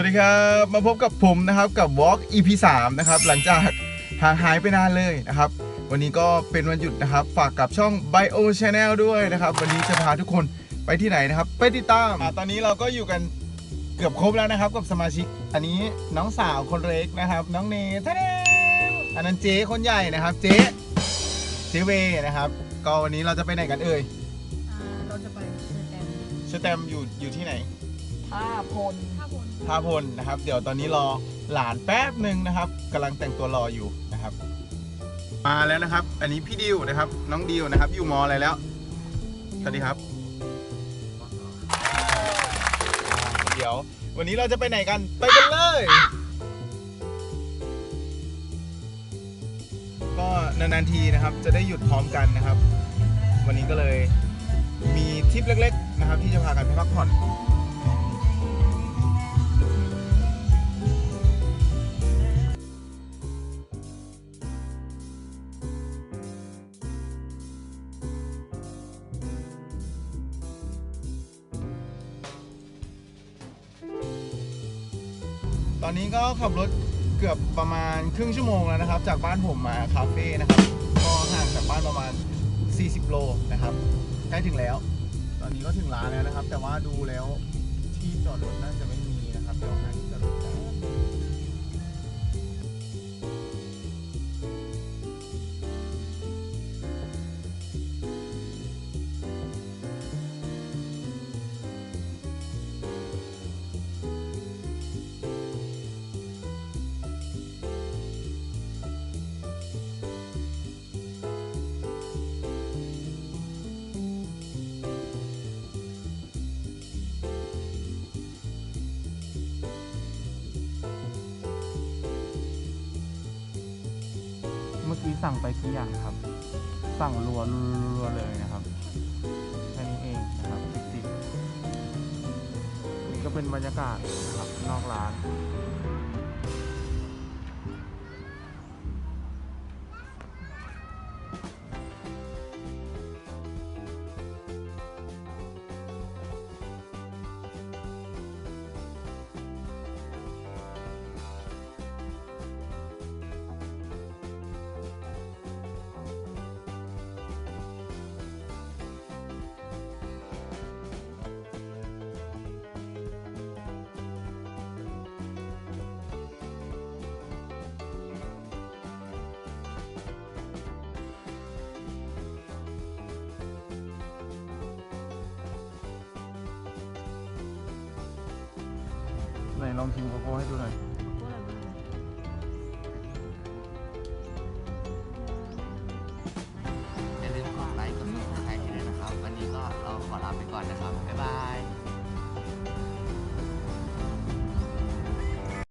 วัสดีครับ มาพบกับผมนะครับกับ Walk EP 3นะครับหลังจากห่างหายไปนานเลยนะครับ วันนี้ก็เป็นวันหยุดนะครับ ฝากกับช่อง Bio Channel ด้วยนะครับ วันนี้จะพาทุกคนไปที่ไหนนะครับ ไปติดตามอะตอนนี้เราก็อยู่กันเกือบครบแล้วนะครับ กับสมาชิก อันนี้น้องสาวคนเล็กนะครับ น้องเนทะเนอันนั้นเจ๊คนใหญ่นะครับ เจ๊เจ๊เวนะครับ ก็วันนี้เราจะไปไหนกันเอ่ยอ่าเราจะไปเซอร์แตมสแตมอยู่อยู่ที่ไหนท่าพล ท่าพลท่าพลนะครับ เดี๋ยวตอนนี้รอหลานแป๊บหนึ่งนะครับกำลังแต่งตัวรออยู่นะครับ มาแล้วนะครับ อันนี้พี่ดิวนะครับ น้องดิวนะครับ อยู่มออะไรแล้วสวัสดีครับ เดี๋ยว วันนี้เราจะไปไหนกันไปกันเลย ก็นานๆทีนะครับ จะได้หยุดพร้อมกันนะครับ วันนี้ก็เลยมีทริปเล็ก ๆ นะครับ ที่จะพากันไปพักผ่อน อนนี้ก็ขับรถเกือบประมาณครึ่งชั่วโมงแล้วนะครับ จากบ้านผมมาคาเฟ่นะครับ ก็ห่างจากบ้านประมาณ 40 โลนะครับใกล้ถึงแล้ว ตอนนี้ก็ถึงร้านแล้วนะครับ แต่ว่าดูแล้วที่จอดรถน่าจะไม่มีนะครับเดี๋ยวหาที่จอดรถ สั่งไปกี่อย่างครับ สั่งรัวรัวเลยนะครับแค่นี้เองนะครับติดติดนี่ก็เป็นบรรยากาศนะครับนอกร้าน ไหนลองชิมโกโก้ให้ดูหน่อยอย่าลืมกดไลค์กดซับสไครต์ให้ด้วยนะครับ วันนี้ก็เราขอลาไปก่อนนะครับ